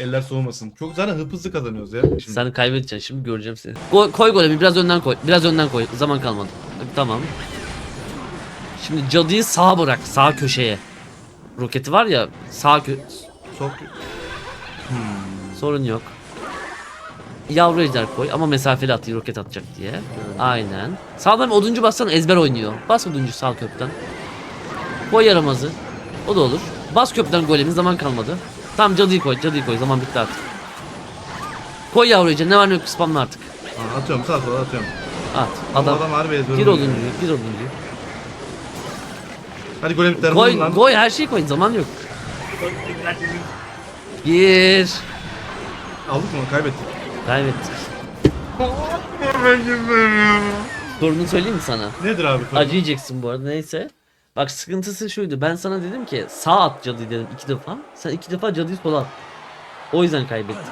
Eller soğumasın. Çok zaten hıp hızlı kazanıyoruz ya. Şimdi. Sen kaybedeceksin şimdi göreceğim seni. Koy, koy golemi biraz önden koy. Biraz önden koy. Zaman kalmadı. Tamam. Şimdi cadıyı sağa bırak. Sağ köşeye. Roketi var ya sağ kö... Sok. Sorun yok. Yavru ejder koy ama mesafeli at roket atacak diye. Aynen. Sağdan oduncu bassan ezber oynuyor. Bas oduncu sağ köprüden. Koy yaramazı. O da olur. Bas köprüden golemi zaman kalmadı. Tamam cadıyı koy cadıyı koy zaman bitti artık. Koy yavru ejder ne var ne yok spamla artık. Aa, atıyorum sağ sola atıyorum. At. Adam, Adam. harbi ezber Gir oynuyor. oduncuyu gir oduncuyu. Hadi golemitler Koy vurun lan. koy her şeyi koy zaman yok. Gir. Aldık mı kaybettik. Kaybettik. Sorunu söyleyeyim mi sana? Nedir abi? Acı yiyeceksin bu arada neyse. Bak sıkıntısı şuydu. Ben sana dedim ki sağ at cadıyı dedim iki defa. Sen iki defa cadıyı sola at. O yüzden kaybettik.